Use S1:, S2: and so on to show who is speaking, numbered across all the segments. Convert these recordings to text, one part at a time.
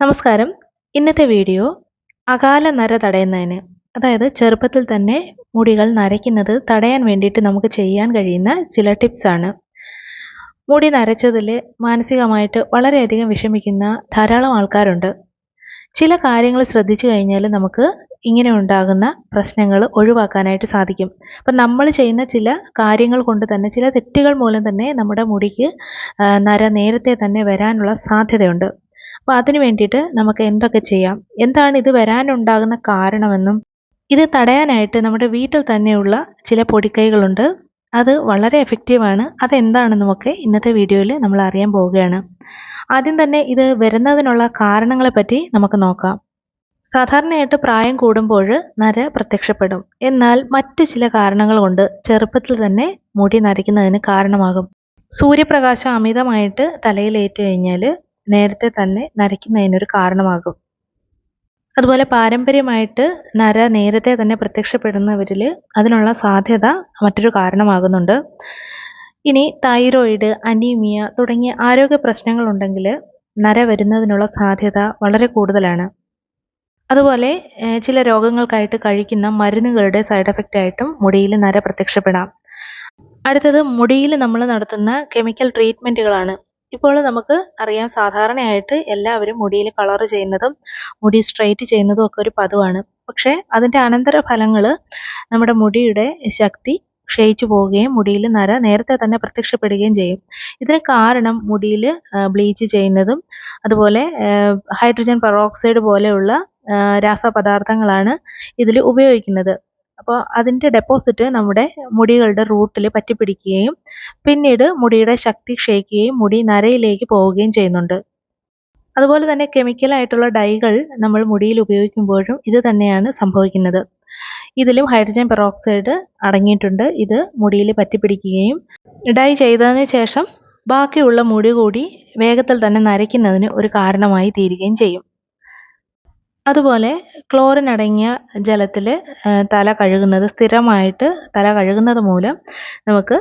S1: നമസ്കാരം. ഇന്നത്തെ വീഡിയോ അകാല നര തടയുന്നതിന് അതായത് ചെറുപ്പത്തിൽ തന്നെ മുടികൾ നരയ്ക്കുന്നത് തടയാൻ വേണ്ടിയിട്ട് നമുക്ക് ചെയ്യാൻ കഴിയുന്ന ചില ടിപ്സാണ് മുടി നരച്ചതിൽ മാനസികമായിട്ട് വളരെയധികം വിഷമിക്കുന്ന ധാരാളം ആൾക്കാരുണ്ട്. ചില കാര്യങ്ങൾ ശ്രദ്ധിച്ചു കഴിഞ്ഞാൽ നമുക്ക് ഇങ്ങനെ ഉണ്ടാകുന്ന പ്രശ്നങ്ങൾ ഒഴിവാക്കാനായിട്ട് സാധിക്കും. അപ്പം നമ്മൾ ചെയ്യുന്ന ചില കാര്യങ്ങൾ കൊണ്ട് തന്നെ ചില തെറ്റുകൾ മൂലം തന്നെ നമ്മുടെ മുടിക്ക് നര നേരത്തെ തന്നെ വരാനുള്ള സാധ്യതയുണ്ട്. അപ്പോൾ അതിന് വേണ്ടിയിട്ട് നമുക്ക് എന്തൊക്കെ ചെയ്യാം? എന്താണ് ഇത് വരാനുണ്ടാകുന്ന കാരണമെന്നും ഇത് തടയാനായിട്ട് നമ്മുടെ വീട്ടിൽ തന്നെയുള്ള ചില പൊടിക്കൈകളുണ്ട്. അത് വളരെ എഫക്റ്റീവാണ് അതെന്താണെന്നുമൊക്കെ ഇന്നത്തെ വീഡിയോയിൽ നമ്മൾ അറിയാൻ പോവുകയാണ്. ആദ്യം തന്നെ ഇത് വരുന്നതിനുള്ള കാരണങ്ങളെ പറ്റി നമുക്ക് നോക്കാം. സാധാരണയായിട്ട് പ്രായം കൂടുമ്പോൾ നര പ്രത്യക്ഷപ്പെടും. എന്നാൽ മറ്റു ചില കാരണങ്ങൾ കൊണ്ട് ചെറുപ്പത്തിൽ തന്നെ മുടി നരയ്ക്കുന്നതിന് കാരണമാകും. സൂര്യപ്രകാശം അമിതമായിട്ട് തലയിലേറ്റ് കഴിഞ്ഞാൽ നേരത്തെ തന്നെ നരയ്ക്കുന്നതിനൊരു കാരണമാകും. അതുപോലെ പാരമ്പര്യമായിട്ട് നര നേരത്തെ തന്നെ പ്രത്യക്ഷപ്പെടുന്നവരിൽ അതിനുള്ള സാധ്യത മറ്റൊരു കാരണമാകുന്നുണ്ട്. ഇനി തൈറോയിഡ് അനീമിയ തുടങ്ങിയ ആരോഗ്യ പ്രശ്നങ്ങളുണ്ടെങ്കിൽ നര വരുന്നതിനുള്ള സാധ്യത വളരെ കൂടുതലാണ്. അതുപോലെ ചില രോഗങ്ങൾക്കായിട്ട് കഴിക്കുന്ന മരുന്നുകളുടെ സൈഡ് എഫക്റ്റ് ആയിട്ടും മുടിയിൽ നര പ്രത്യക്ഷപ്പെടാം. അടുത്തത് മുടിയിൽ നമ്മൾ നടത്തുന്ന കെമിക്കൽ ട്രീറ്റ്മെന്റുകളാണ് ഇപ്പോൾ നമുക്ക് അറിയാം സാധാരണയായിട്ട് എല്ലാവരും മുടിയിൽ കളർ ചെയ്യുന്നതും മുടി സ്ട്രൈറ്റ് ചെയ്യുന്നതും ഒക്കെ ഒരു പതിവാണ്. പക്ഷെ അതിന്റെ അനന്തര ഫലങ്ങൾ നമ്മുടെ മുടിയുടെ ശക്തി ക്ഷയിച്ചു പോവുകയും മുടിയിൽ നര നേരത്തെ തന്നെ പ്രത്യക്ഷപ്പെടുകയും ചെയ്യും. ഇതിന് കാരണം മുടിയിൽ ബ്ലീച്ച് ചെയ്യുന്നതും അതുപോലെ ഹൈഡ്രജൻ പെറോക്സൈഡ് പോലെയുള്ള രാസപദാർത്ഥങ്ങളാണ് ഇതിൽ ഉപയോഗിക്കുന്നത്. അപ്പോൾ അതിന്റെ ഡെപ്പോസിറ്റ് നമ്മുടെ മുടികളുടെ റൂട്ടിൽ പറ്റിപ്പിടിക്കുകയും പിന്നീട് മുടിയുടെ ശക്തി ക്ഷയിക്കുകയും മുടി നരയിലേക്ക് പോവുകയും ചെയ്യുന്നുണ്ട്. അതുപോലെ തന്നെ കെമിക്കലായിട്ടുള്ള ഡൈകൾ നമ്മൾ മുടിയിൽ ഉപയോഗിക്കുമ്പോഴും ഇത് തന്നെയാണ് സംഭവിക്കുന്നത്. ഇതിലും ഹൈഡ്രജൻ പെറോക്സൈഡ് അടങ്ങിയിട്ടുണ്ട്. ഇത് മുടിയിൽ പറ്റിപ്പിടിക്കുകയും ഡൈ ചെയ്തതിന് ശേഷം ബാക്കിയുള്ള മുടി കൂടി വേഗത്തിൽ തന്നെ നരയ്ക്കുന്നതിന് ഒരു കാരണമായി തീരുകയും ചെയ്യും. അതുപോലെ ക്ലോറിൻ അടങ്ങിയ ജലത്തിൽ തല കഴുകുന്നത് സ്ഥിരമായിട്ട് തല കഴുകുന്നത് മൂലം നമുക്ക്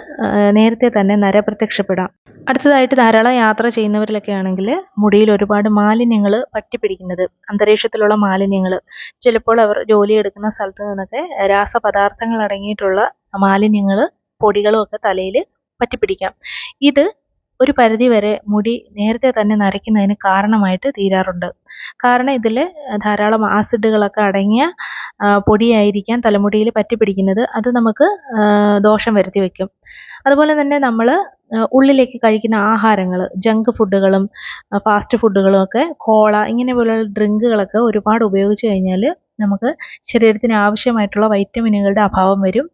S1: നേരത്തെ തന്നെ നര പ്രത്യക്ഷപ്പെടാം. അടുത്തതായിട്ട് ധാരാളം യാത്ര ചെയ്യുന്നവരിലൊക്കെ ആണെങ്കിൽ മുടിയിൽ ഒരുപാട് മാലിന്യങ്ങൾ പറ്റിപ്പിടിക്കുന്നത് അന്തരീക്ഷത്തിലുള്ള മാലിന്യങ്ങൾ ചിലപ്പോൾ അവർ ജോലിയെടുക്കുന്ന സ്ഥലത്ത് നിന്നൊക്കെ രാസപദാർത്ഥങ്ങൾ അടങ്ങിയിട്ടുള്ള മാലിന്യങ്ങൾ പൊടികളും ഒക്കെ തലയിൽ പറ്റിപ്പിടിക്കാം. ഇത് ഒരു പരിധി വരെ മുടി നേരത്തെ തന്നെ നരയ്ക്കുന്നതിന് കാരണമായിട്ട് തീരാറുണ്ട്. കാരണം ഇതിൽ ധാരാളം ആസിഡുകളൊക്കെ അടങ്ങിയ പൊടിയായിരിക്കാം തലമുടിയിൽ പറ്റിപ്പിടിക്കുന്നത്. അത് നമുക്ക് ദോഷം വരുത്തി വെക്കും അതുപോലെ തന്നെ നമ്മൾ ഉള്ളിലേക്ക് കഴിക്കുന്ന ആഹാരങ്ങൾ ജങ്ക് ഫുഡുകളും ഫാസ്റ്റ് ഫുഡുകളും ഒക്കെ കോള ഇങ്ങനെ പോലുള്ള ഡ്രിങ്കുകളൊക്കെ ഒരുപാട് ഉപയോഗിച്ച് കഴിഞ്ഞാൽ നമുക്ക് ശരീരത്തിന് ആവശ്യമായിട്ടുള്ള വൈറ്റമിനുകളുടെ അഭാവം വരും.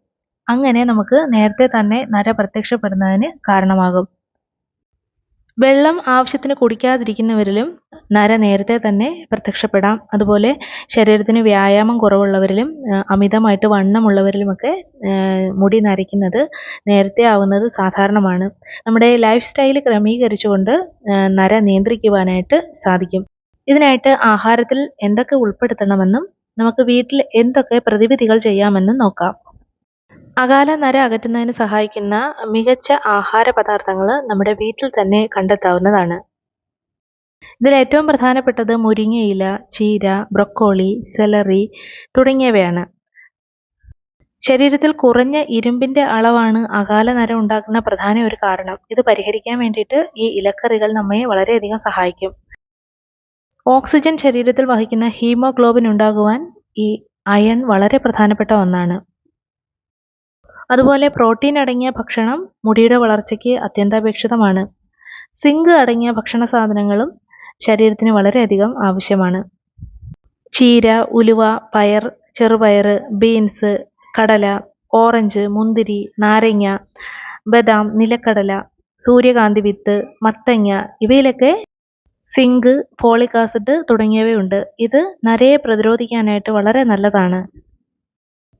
S1: അങ്ങനെ നമുക്ക് നേരത്തെ തന്നെ നര പ്രത്യക്ഷപ്പെടുന്നതിന് കാരണമാകും. വെള്ളം ആവശ്യത്തിന് കുടിക്കാതിരിക്കുന്നവരിലും നര നേരത്തെ തന്നെ പ്രത്യക്ഷപ്പെടാം. അതുപോലെ ശരീരത്തിന് വ്യായാമം കുറവുള്ളവരിലും അമിതമായിട്ട് വണ്ണമുള്ളവരിലുമൊക്കെ മുടി നരയ്ക്കുന്നത് നേരത്തെ ആവുന്നത് സാധാരണമാണ്. നമ്മുടെ ലൈഫ് സ്റ്റൈൽ ക്രമീകരിച്ചുകൊണ്ട് നര നിയന്ത്രിക്കുവാനായിട്ട് സാധിക്കും. ഇതിനായിട്ട് ആഹാരത്തിൽ എന്തൊക്കെ ഉൾപ്പെടുത്തണമെന്നും നമുക്ക് വീട്ടിൽ എന്തൊക്കെ പ്രതിവിധികൾ ചെയ്യാമെന്നും നോക്കാം. അകാല നര അകറ്റുന്നതിന് സഹായിക്കുന്ന മികച്ച ആഹാര പദാർത്ഥങ്ങൾ നമ്മുടെ വീട്ടിൽ തന്നെ കണ്ടെത്താവുന്നതാണ്. ഇതിൽ ഏറ്റവും പ്രധാനപ്പെട്ടത് മുരിങ്ങയില ചീര ബ്രൊക്കോളി സെലറി തുടങ്ങിയവയാണ്. ശരീരത്തിൽ കുറഞ്ഞ ഇരുമ്പിന്റെ അളവാണ് അകാല നര ഉണ്ടാക്കുന്ന പ്രധാന ഒരു കാരണം. ഇത് പരിഹരിക്കാൻ വേണ്ടിയിട്ട് ഈ ഇലക്കറികൾ നമ്മെ വളരെയധികം സഹായിക്കും. ഓക്സിജൻ ശരീരത്തിൽ വഹിക്കുന്ന ഹീമോഗ്ലോബിൻ ഉണ്ടാകുവാൻ ഈ അയൺ വളരെ പ്രധാനപ്പെട്ട ഒന്നാണ്. അതുപോലെ പ്രോട്ടീൻ അടങ്ങിയ ഭക്ഷണം മുടിയുടെ വളർച്ചയ്ക്ക് അത്യന്താപേക്ഷിതമാണ്. സിങ്ക് അടങ്ങിയ ഭക്ഷണ സാധനങ്ങളും ശരീരത്തിന് വളരെയധികം ആവശ്യമാണ്. ചീര ഉലുവ പയർ ചെറുപയർ ബീൻസ് കടല ഓറഞ്ച് മുന്തിരി നാരങ്ങ ബദാം നിലക്കടല സൂര്യകാന്തി വിത്ത് മത്തങ്ങ ഇവയിലൊക്കെ സിങ്ക് ഫോളിക് ആസിഡ് തുടങ്ങിയവയുണ്ട്. ഇത് നരയെ പ്രതിരോധിക്കാനായിട്ട് വളരെ നല്ലതാണ്.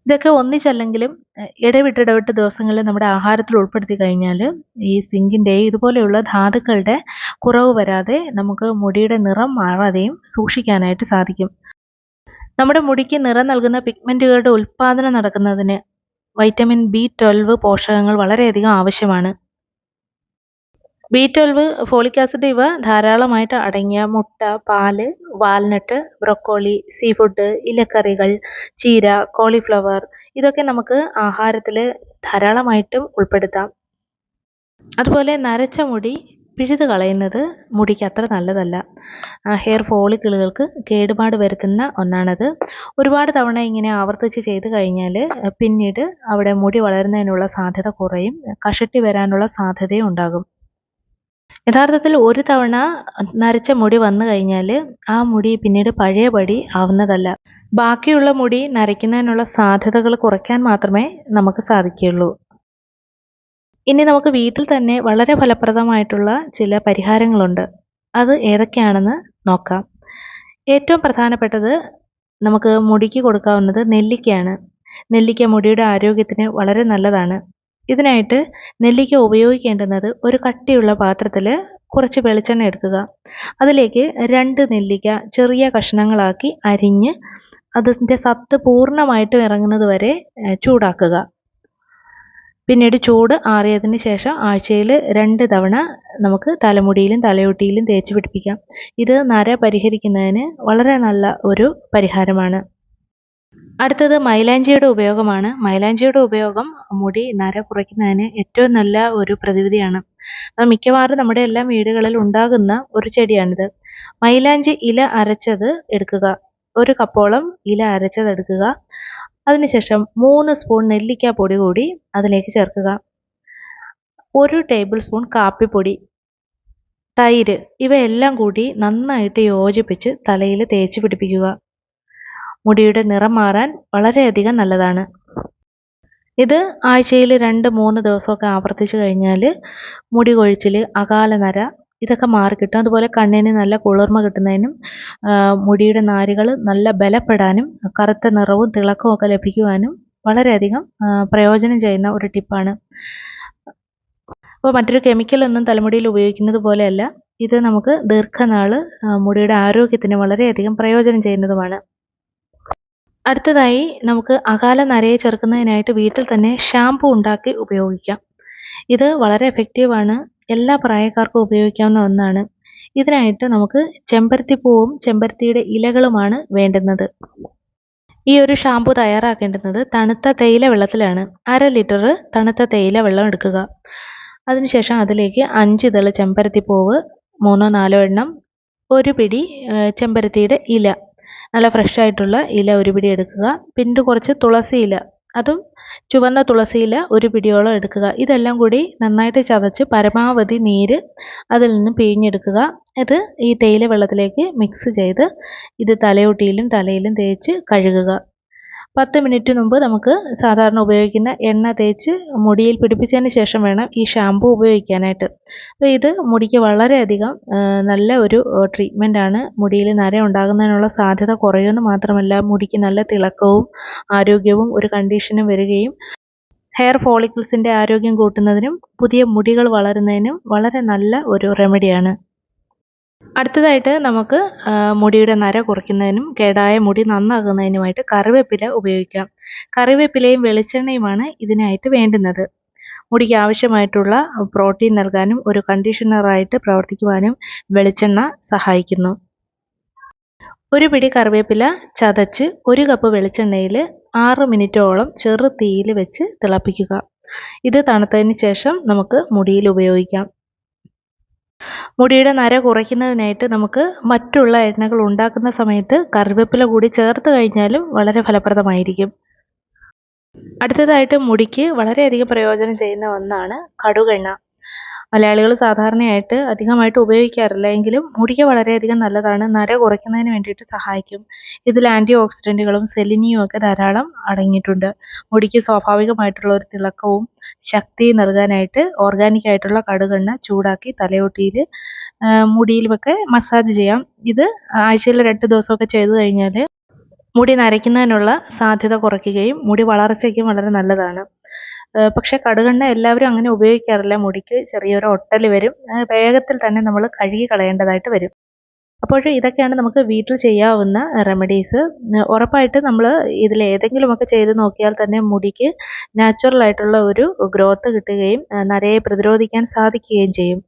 S1: ഇതൊക്കെ ഒന്നിച്ചല്ലെങ്കിലും ഇടവിട്ട് ഇടവിട്ട് ദിവസങ്ങളിൽ നമ്മുടെ ആഹാരത്തിൽ ഉൾപ്പെടുത്തി കഴിഞ്ഞാൽ ഈ സിങ്കിന്റെ ഇതുപോലെയുള്ള ധാതുക്കളുടെ കുറവ് വരാതെ നമുക്ക് മുടിയുടെ നിറം മാറാതെയും സൂക്ഷിക്കാനായിട്ട് സാധിക്കും. നമ്മുടെ മുടിക്ക് നിറം നൽകുന്ന പിഗ്മെന്റുകളുടെ ഉൽപ്പാദനം നടക്കുന്നതിന് വൈറ്റമിൻ ബി ട്വൽവ് പോഷകങ്ങൾ വളരെയധികം ആവശ്യമാണ്. ബി ട്വൽവ് ഫോളിക് ആസിഡ് ഇവ ധാരാളമായിട്ട് അടങ്ങിയ മുട്ട പാൽ വാൽനട്ട് ബ്രൊക്കോളി സീ ഫുഡ് ഇലക്കറികൾ ചീര കോളിഫ്ലവർ ഇതൊക്കെ നമുക്ക് ആഹാരത്തിൽ ധാരാളമായിട്ടും ഉൾപ്പെടുത്താം. അതുപോലെ നരച്ച മുടി പിഴുത് കളയുന്നത് മുടിക്ക് അത്ര നല്ലതല്ല. ഹെയർ ഫോളിക്കിളുകൾക്ക് കേടുപാട് വരുത്തുന്ന ഒന്നാണത്. ഒരുപാട് തവണ ഇങ്ങനെ ആവർത്തിച്ച് ചെയ്ത് കഴിഞ്ഞാൽ പിന്നീട് അവിടെ മുടി വളരുന്നതിനുള്ള സാധ്യത കുറയും കഷട്ടി വരാനുള്ള സാധ്യതയും ഉണ്ടാകും. യഥാർത്ഥത്തിൽ ഒരു തവണ നരച്ച മുടി വന്നു കഴിഞ്ഞാൽ ആ മുടി പിന്നീട് പഴയപടി ആവുന്നതല്ല. ബാക്കിയുള്ള മുടി നരയ്ക്കുന്നതിനുള്ള സാധ്യതകൾ കുറയ്ക്കാൻ മാത്രമേ നമുക്ക് സാധിക്കുകയുള്ളൂ. ഇനി നമുക്ക് വീട്ടിൽ തന്നെ വളരെ ഫലപ്രദമായിട്ടുള്ള ചില പരിഹാരങ്ങളുണ്ട്. അത് ഏതൊക്കെയാണെന്ന് നോക്കാം. ഏറ്റവും പ്രധാനപ്പെട്ടത് നമുക്ക് മുടിക്ക് കൊടുക്കാവുന്നത് നെല്ലിക്കയാണ്. നെല്ലിക്ക മുടിയുടെ ആരോഗ്യത്തിന് വളരെ നല്ലതാണ്. ഇതിനായിട്ട് നെല്ലിക്ക ഉപയോഗിക്കേണ്ടുന്നത് ഒരു കട്ടിയുള്ള പാത്രത്തിൽ കുറച്ച് വെളിച്ചെണ്ണ എടുക്കുക. അതിലേക്ക് രണ്ട് നെല്ലിക്ക ചെറിയ കഷ്ണങ്ങളാക്കി അരിഞ്ഞ് അതിന്റെ സത്ത് പൂർണമായിട്ടും ഇറങ്ങുന്നത് വരെ ചൂടാക്കുക. പിന്നീട് ചൂട് ആറിയതിന് ശേഷം ആഴ്ചയിൽ രണ്ട് തവണ നമുക്ക് തലമുടിയിലും തലയൊട്ടിയിലും തേച്ച് പിടിപ്പിക്കാം. ഇത് നര പരിഹരിക്കുന്നതിന് വളരെ നല്ല ഒരു പരിഹാരമാണ്. അടുത്തത് മൈലാഞ്ചിയുടെ ഉപയോഗമാണ്. മൈലാഞ്ചിയുടെ ഉപയോഗം മുടി നര കുറയ്ക്കുന്നതിന് ഏറ്റവും നല്ല ഒരു പ്രതിവിധിയാണ്. മിക്കവാറും നമ്മുടെ എല്ലാ വീടുകളിൽ ഉണ്ടാകുന്ന ഒരു ചെടിയാണിത്. മൈലാഞ്ചി ഇല അരച്ചത് എടുക്കുക. ഒരു കപ്പോളം ഇല അരച്ചത് എടുക്കുക. അതിനുശേഷം മൂന്ന് സ്പൂൺ നെല്ലിക്ക പൊടി കൂടി അതിലേക്ക് ചേർക്കുക. ഒരു ടേബിൾ സ്പൂൺ കാപ്പിപ്പൊടി തൈര് ഇവയെല്ലാം കൂടി നന്നായിട്ട് യോജിപ്പിച്ച് തലയിൽ തേച്ച് പിടിപ്പിക്കുക. മുടിയുടെ നിറം മാറാൻ വളരെയധികം നല്ലതാണ്. ഇത് ആഴ്ചയിൽ രണ്ട് മൂന്ന് ദിവസമൊക്കെ ആവർത്തിച്ചു കഴിഞ്ഞാൽ മുടി കൊഴിച്ചിൽ അകാല നര ഇതൊക്കെ മാറിക്കിട്ടും അതുപോലെ കണ്ണിന് നല്ല കുളിർമ കിട്ടുന്നതിനും മുടിയുടെ നാരുകൾ നല്ല ബലപ്പെടാനും കറുത്ത നിറവും തിളക്കവും ഒക്കെ ലഭിക്കുവാനും വളരെയധികം പ്രയോജനം ചെയ്യുന്ന ഒരു ടിപ്പാണ്. അപ്പോൾ മറ്റൊരു കെമിക്കലൊന്നും തലമുടിയിൽ ഉപയോഗിക്കുന്നത് പോലെയല്ല. ഇത് നമുക്ക് ദീർഘനാൾ മുടിയുടെ ആരോഗ്യത്തിന് വളരെയധികം പ്രയോജനം ചെയ്യുന്നതുമാണ്. അടുത്തതായി നമുക്ക് അകാല നരയെ ചെറുക്കുന്നതിനായിട്ട് വീട്ടിൽ തന്നെ ഷാംപൂ ഉണ്ടാക്കി ഉപയോഗിക്കാം. ഇത് വളരെ എഫക്റ്റീവാണ് എല്ലാ പ്രായക്കാർക്കും ഉപയോഗിക്കാവുന്ന ഒന്നാണ്. ഇതിനായിട്ട് നമുക്ക് ചെമ്പരത്തിപ്പൂവും ചെമ്പരത്തിയുടെ ഇലകളുമാണ് വേണ്ടുന്നത്. ഈ ഒരു ഷാംപൂ തയ്യാറാക്കേണ്ടുന്നത് തണുത്ത തേയില വെള്ളത്തിലാണ്. അര ലിറ്റർ തണുത്ത തേയില വെള്ളം എടുക്കുക. അതിനുശേഷം അതിലേക്ക് അഞ്ച് ഇതൾ ചെമ്പരത്തിപ്പൂവ് മൂന്നോ നാലോ എണ്ണം ഒരു പിടി ചെമ്പരത്തിയുടെ ഇല നല്ല ഫ്രഷ് ആയിട്ടുള്ള ഇല ഒരു പിടി എടുക്കുക. പിന്നെ കുറച്ച് തുളസി ഇല. അതും ചുവന്ന തുളസി ഇല ഒരു പിടിയോളം എടുക്കുക. ഇതെല്ലാം കൂടി നന്നായിട്ട് ചതച്ച് പരമാവധി നീര് അതിൽ നിന്ന് പിഴിഞ്ഞെടുക്കുക. ഇത് ഈ തേയില വെള്ളത്തിലേക്ക് മിക്സ് ചെയ്ത് ഇത് തലയോട്ടിയിലും തലയിലും തേച്ച് കഴുകുക. പത്ത് മിനിറ്റ് മുമ്പ് നമുക്ക് സാധാരണ ഉപയോഗിക്കുന്ന എണ്ണ തേച്ച് മുടിയിൽ പിടിപ്പിച്ചതിന് ശേഷം വേണം ഈ ഷാമ്പു ഉപയോഗിക്കാനായിട്ട്. അപ്പോൾ ഇത് മുടിക്ക് വളരെയധികം നല്ല ഒരു ട്രീറ്റ്മെന്റ് ആണ്. മുടിയിൽ നര ഉണ്ടാകുന്നതിനുള്ള സാധ്യത കുറയുമെന്ന് മാത്രമല്ല മുടിക്ക് നല്ല തിളക്കവും ആരോഗ്യവും ഒരു കണ്ടീഷനും വരികയും ഹെയർ ഫോളിക്കിൾസിന്റെ ആരോഗ്യം കൂട്ടുന്നതിനും പുതിയ മുടികൾ വളരുന്നതിനും വളരെ നല്ല ഒരു റെമഡിയാണ് അടുത്തതായിട്ട് നമുക്ക് മുടിയുടെ നര കുറയ്ക്കുന്നതിനും കേടായ മുടി നന്നാകുന്നതിനുമായിട്ട് കറിവേപ്പില ഉപയോഗിക്കാം. കറിവേപ്പിലയും വെളിച്ചെണ്ണയുമാണ് ഇതിനായിട്ട് വേണ്ടുന്നത്. മുടിക്ക് ആവശ്യമായിട്ടുള്ള പ്രോട്ടീൻ നൽകാനും ഒരു കണ്ടീഷണറായിട്ട് പ്രവർത്തിക്കുവാനും വെളിച്ചെണ്ണ സഹായിക്കുന്നു. ഒരു പിടി കറിവേപ്പില ചതച്ച് ഒരു കപ്പ് വെളിച്ചെണ്ണയിൽ ആറ് മിനിറ്റോളം ചെറു തീയിൽ വെച്ച് തിളപ്പിക്കുക. ഇത് തണുത്തതിന് ശേഷം നമുക്ക് മുടിയിൽ ഉപയോഗിക്കാം. മുടിയുടെ നര കുറയ്ക്കുന്നതിനായിട്ട് നമുക്ക് മറ്റുള്ള എണ്ണകൾ ഉണ്ടാക്കുന്ന സമയത്ത് കറിവേപ്പില കൂടി ചേർത്ത് കഴിഞ്ഞാലും വളരെ ഫലപ്രദമായിരിക്കും. അടുത്തതായിട്ട് മുടിക്ക് വളരെയധികം പ്രയോജനം ചെയ്യുന്ന ഒന്നാണ് കടുകെണ്ണ. മലയാളികൾ സാധാരണയായിട്ട് അധികമായിട്ട് ഉപയോഗിക്കാറില്ല എങ്കിലും മുടിക്ക് വളരെയധികം നല്ലതാണ്. നര കുറയ്ക്കുന്നതിന് വേണ്ടിയിട്ട് സഹായിക്കും. ഇതിൽ ആന്റി ഓക്സിഡന്റുകളും സെലിനിയും ഒക്കെ ധാരാളം അടങ്ങിയിട്ടുണ്ട്. മുടിക്ക് സ്വാഭാവികമായിട്ടുള്ള ഒരു തിളക്കവും ശക്തിയും നൽകാനായിട്ട് ഓർഗാനിക് ആയിട്ടുള്ള കടുകെണ്ണ ചൂടാക്കി തലയോട്ടിയിൽ മുടിയിലുമൊക്കെ മസാജ് ചെയ്യാം. ഇത് ആഴ്ചയിൽ രണ്ട് ദിവസമൊക്കെ ചെയ്തു കഴിഞ്ഞാൽ മുടി നരയ്ക്കുന്നതിനുള്ള സാധ്യത കുറയ്ക്കുകയും മുടി വളർച്ചയ്ക്കും വളരെ നല്ലതാണ്. പക്ഷേ കടുകെണ്ണ എല്ലാവരും അങ്ങനെ ഉപയോഗിക്കാറില്ല. മുടിക്ക് ചെറിയൊരു ഒട്ടൽ വരും. വേഗത്തിൽ തന്നെ നമ്മൾ കഴുകി കളയേണ്ടതായിട്ട് വരും. അപ്പോൾ ഇതൊക്കെയാണ് നമുക്ക് വീട്ടിൽ ചെയ്യാവുന്ന റെമഡീസ് ഉറപ്പായിട്ട് നമ്മൾ ഇതിൽ ഏതെങ്കിലുമൊക്കെ ചെയ്ത് നോക്കിയാൽ തന്നെ മുടിക്ക് നാച്ചുറൽ ആയിട്ടുള്ള ഒരു ഗ്രോത്ത് കിട്ടുകയും നരയെ പ്രതിരോധിക്കാൻ സാധിക്കുകയും ചെയ്യും.